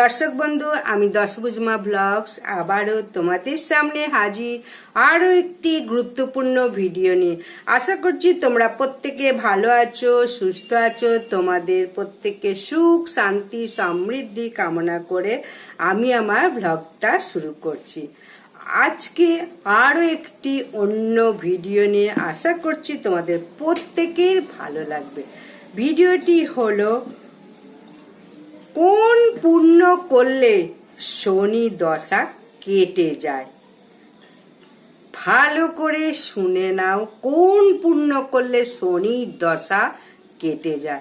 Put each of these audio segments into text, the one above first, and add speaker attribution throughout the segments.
Speaker 1: দর্শক বন্ধু, আমি দশভুজমা ব্লগস আবারও তোমাদের সামনে হাজির। আরও একটি গুরুত্বপূর্ণ ভিডিও নিয়ে আশা করছি তোমরা প্রত্যেকে ভালো আছো, সুস্থ আছো, তোমাদের প্রত্যেকে সুখ, শান্তি, সমৃদ্ধি কামনা করে আমি আমার ব্লগটা শুরু করছি। আজকে আরও একটি অন্য ভিডিও নিয়ে আশা করছি তোমাদের প্রত্যেকের ভালো লাগবে। ভিডিওটি হলো কোন পূর্ণ করলে শনি দশা কেটে যায়? ভালো করে শুনে নাও, কোন পূর্ণ করলে শনি দশা কেটে যায়?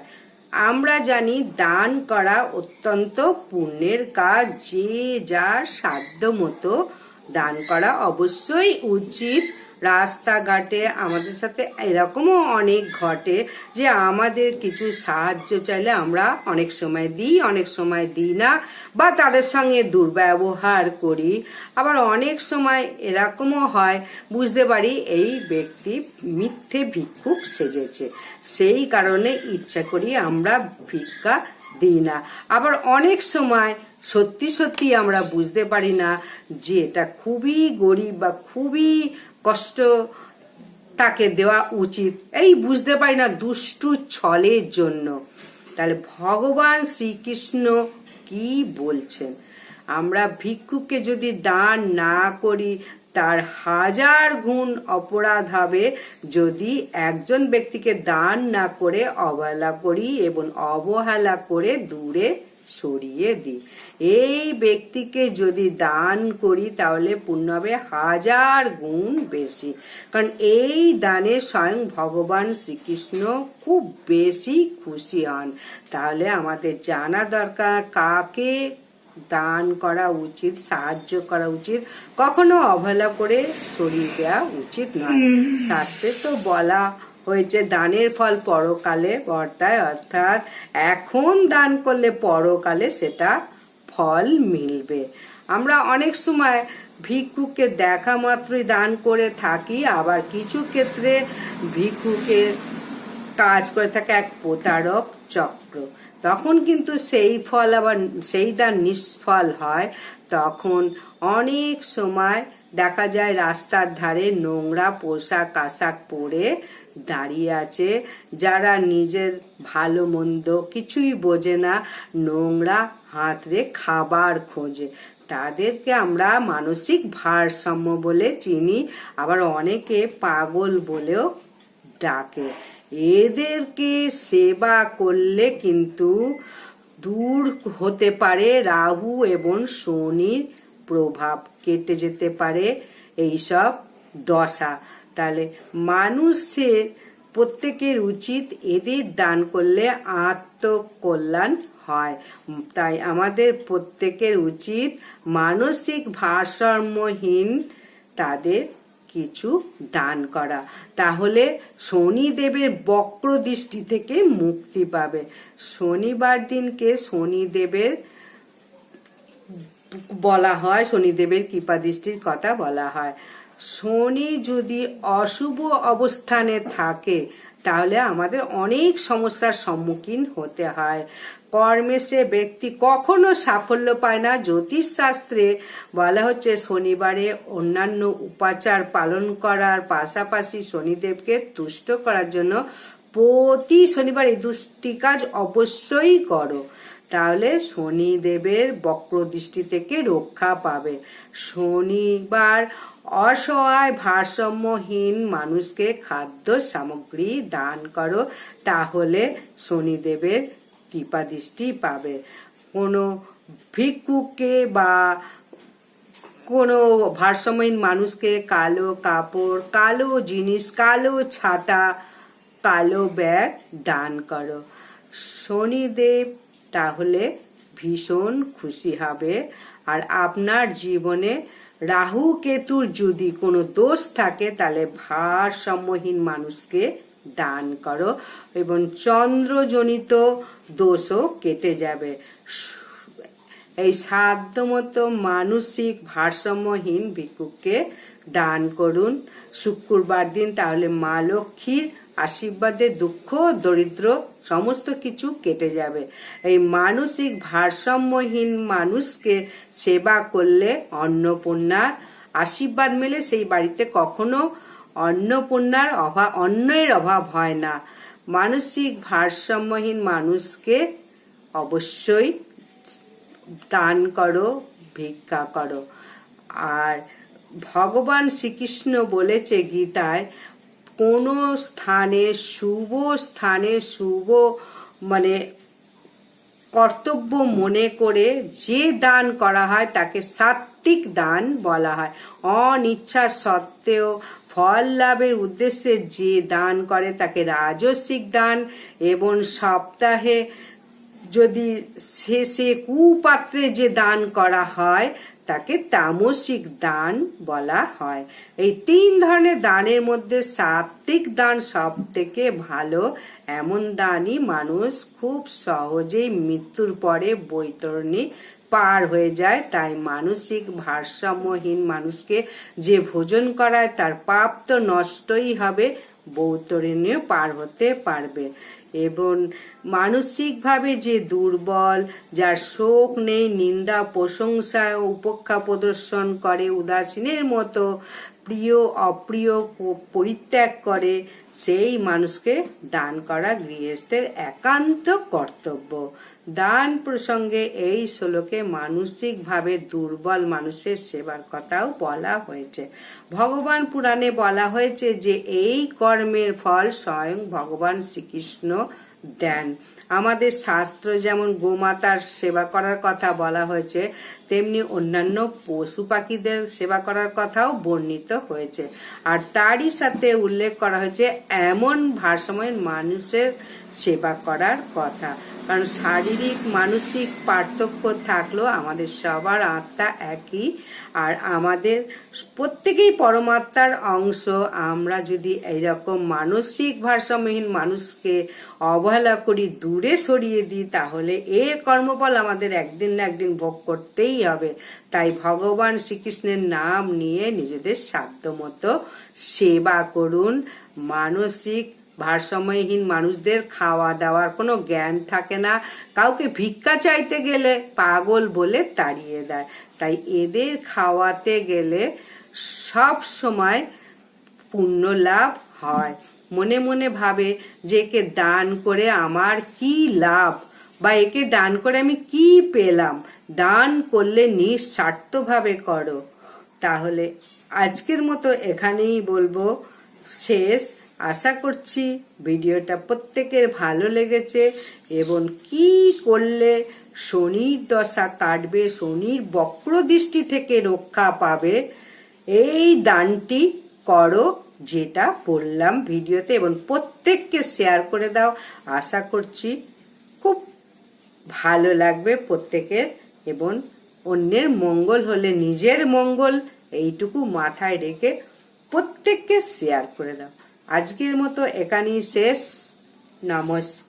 Speaker 1: আমরা জানি দান করা অত্যন্ত পুণ্যের কাজ, যে যার সাধ্য মতো দান করা অবশ্যই উচিত। রাস্তাঘাটে আমাদের সাথে এরকমও অনেক ঘটে যে আমাদের কিছু সাহায্য চাইলে আমরা অনেক সময় দিই, অনেক সময় দিই না বা তাদের সঙ্গে দুর্ব্যবহার করি। আবার অনেক সময় এরকমও হয়, বুঝতে পারি এই ব্যক্তি মিথ্যে ভিক্ষুক সেজেছে। সেই কারণে ইচ্ছা করি আমরা ভিক্ষা দিই না। আবার অনেক সময় সত্যি সত্যি আমরা বুঝতে পারি না যে এটা খুবই গরিব বা খুবই কষ্ট তাকে দেওয়া উচিত। এই বুঝতে পারি না দুষ্টু ছলের জন্য। তাহলে ভগবান শ্রীকৃষ্ণ কি বলছেন? আমরা ভিক্ষুকে যদি দান না করি তার হাজার গুণ অপরাধ হবে যদি একজন ব্যক্তিকে দান না করে অবহেলা করি এবং অবহেলা করে দূরে সরিয়ে দিই। এই ব্যক্তিকে যদি দান করি, তাহলে পুণ্য হবে হাজার গুণ বেশি। কারণ এই দানে স্বয়ং ভগবান শ্রীকৃষ্ণ খুব বেশি খুশি হন। তাহলে আমাদের জানা দরকার কাকে দান করা উচিত, সাহায্য করা উচিত, কখনো অবহেলা করে সরিয়ে দেওয়া উচিত নয়। শাস্ত্রে তো বলা হয়েছে, দানের ফল পরকালে বর্তায়, অর্থাৎ এখন দান করলে পরকালে সেটা ফল মিলবে। আমরা অনেক সময় ভিক্ষুকে দেখা মাত্রই দান করে থাকি, আবার কিছু ক্ষেত্রে ভিক্ষুকে কাজ করে থাকে এক প্রতারক চক্র। তখন কিন্তু সেই ফল আবার, সেই দান নিষ্ফল হয়। তখন অনেক সময় দেখা যায় রাস্তার ধারে নোংরা পোশাক আশাক পরে দাঁড়িয়ে আছে। যারা নিজের ভালো মন্দ কিছুই বোঝে না, নোংরা হাতরে খাবার খোঁজে। তাদেরকে আমরা মানসিক ভারসাম্য বলে চিনি। আবার অনেকে পাগল বলেও ডাকে। এদেরকে সেবা করলে কিন্তু দূর হতে পারে রাহু এবং শনির প্রভাব, কেটে যেতে পারে এইসব দশা। তাহলে মানুষের প্রত্যেকের উচিত এদের দান করলে আত্মকল্যাণ হয়। তাই আমাদের প্রত্যেকের উচিত মানসিক ভারসাম্যহীন তাদের কিছু দান করা। তাহলে শনিদেবের বক্র দৃষ্টি থেকে মুক্তি পাবে। শনিবার দিনকে শনিদেবের বলা হয়, শনিদেবের কৃপা দৃষ্টির কথা বলা হয়। শনি যদি অশুভ অবস্থানে থাকে তাহলে আমাদের অনেক সমস্যার সম্মুখীন হতে হয়। কর্মে সে ব্যক্তি কখনো সাফল্য পায় না। জ্যোতিষ শাস্ত্রে বলা হচ্ছে, শনিবারে অন্যান্য উপাচার পালন করার পাশাপাশি শনিদেবকে তুষ্ট করার জন্য প্রতি শনিবার এই দুষ্টি কাজ অবশ্যই করো। তাহলে শনিদেবের বক্র দৃষ্টি থেকে রক্ষা পাবে। শনিবার অসহায় ভারসাম্যহীন মানুষকে খাদ্য সামগ্রী দান করো, তাহলে শনিদেবের কৃপা দৃষ্টি পাবে। কোনো ভিক্ষুকে বা কোনো ভারসাম্যহীন মানুষকে কালো কাপড়, কালো জিনিস, কালো ছাতা, কালো ব্যাগ দান করো। শনিদেব তাহলে ভীষণ খুশি হবে। আর আপনার জীবনে রাহু কেতুর যদি কোনো দোষ থাকে, তাহলে ভারসাম্যহীন মানুষকে দান করো এবং চন্দ্রজনিত দোষও কেটে যাবে। এই সাধ্যমতো মানসিক ভারসাম্যহীন ভিক্ষুককে দান করুন। শুক্রবার দিন তাহলে মা লক্ষ্মীর আশীর্বাদে দুঃখ, দরিদ্র, সমস্ত কিছু কেটে যাবে। এই মানসিক ভারসাম্যহীন মানুষকে সেবা করলে অন্নপূর্ণার আশীর্বাদ মেলে। সেই বাড়িতে কখনো অন্নপূর্ণার অভাব, অন্নের অভাব হয় না। মানসিক ভারসাম্যহীন মানুষকে অবশ্যই দান করো, ভিক্ষা করো। আর ভগবান শ্রীকৃষ্ণ বলেছে গীতায় কোনো স্থানে শুভ স্থানে শুভ মানে কর্তব্য মনে করে যে দান করা হয় তাকে সাত্বিক দান বলা হয়। অনিচ্ছা সত্ত্বেও ফল লাভের উদ্দেশ্যে যে দান করে তাকে রাজস্বিক দান এবং সপ্তাহে যদি শেষে কুপাত্রে যে দান করা হয় তাকে তামসিক দান বলা হয়। এই তিন ধরনের দানের মধ্যে সাত্বিক দান সব থেকে ভালো। এমন দানই মানুষ খুব সহজেই মৃত্যুর পরে বৈতরণী পার হয়ে যায়। তাই মানসিক ভারসাম্যহীন মানুষকে যে ভোজন করায় তার পাপ তো নষ্টই হবে বৌতরণীয় পার হতে পারবে। এবং মানসিকভাবে যে দুর্বল, যার শোক নেই, নিন্দা, প্রশংসা ও উপেক্ষা প্রদর্শন করে উদাসীনের মতো প্রিয়, অপ্রিয় পরিত্যাগ করে, সেই মানুষকে দান করা গৃহস্থের একান্ত কর্তব্য। দান প্রসঙ্গে এই শ্লোকে মানসিকভাবে দুর্বল মানুষের সেবার কথাও বলা হয়েছে। ভগবান পুরাণে বলা হয়েছে যে, এই কর্মের ফল স্বয়ং ভগবান শ্রীকৃষ্ণ দেন। আমাদের শাস্ত্র যেমন গোমাতার সেবা করার কথা বলা হয়েছে, তেমনি অন্যান্য পশু পাখিদের সেবা করার কথাও বর্ণিত হয়েছে। আর তারই সাথে উল্লেখ করা হয়েছে, এমন ভারসাম্যের মানুষের সেবা করার কথা। কারণ শারীরিক, মানসিক পার্থক্য থাকলেও আমাদের সবার আত্মা একই। আর আমাদের প্রত্যেকেই পরমাত্মার অংশ। আমরা যদি এইরকম মানসিক ভারসাম্যহীন মানুষকে অবহেলা করি, দূরে সরিয়ে দিই, তাহলে এর কর্মফল আমাদের একদিন না একদিন ভোগ করতেই হবে। তাই ভগবান শ্রীকৃষ্ণের নাম নিয়ে নিজেদের সাধ্যমতো সেবা করুন। মানসিক ভারসাম্যহীন মানুষদের খাওয়া দাওয়ার কোনো জ্ঞান থাকে না। কাউকে ভিক্ষা চাইতে গেলে পাগল বলে তাড়িয়ে দেয়। তাই এদের খাওয়াতে গেলে সব সময় পুণ্য লাভ হয়। মনে মনে ভাবে যে একে দান করে আমার কি লাভ? বা একে দান করে আমি কি পেলাম? দান করলে নিঃস্বার্থভাবে করো। তাহলে আজকের মতো এখানেই বলব। শেষ। আশা করছি ভিডিওটা প্রত্যেকের ভালো লেগেছে এবং কি করলে শনির দশা কাটবে, শনির বক্র দৃষ্টি থেকে রক্ষা পাবে, এই দানটি করো যেটা বললাম ভিডিওতে এবং প্রত্যেককে শেয়ার করে দাও। আশা করছি খুব ভালো লাগবে প্রত্যেকের এবং অন্যের মঙ্গল হলে নিজের মঙ্গল এইটুকু মাথায় রেখে প্রত্যেককে শেয়ার করে দাও। আজকের মতো এখানেই শেষ। নমস্কার।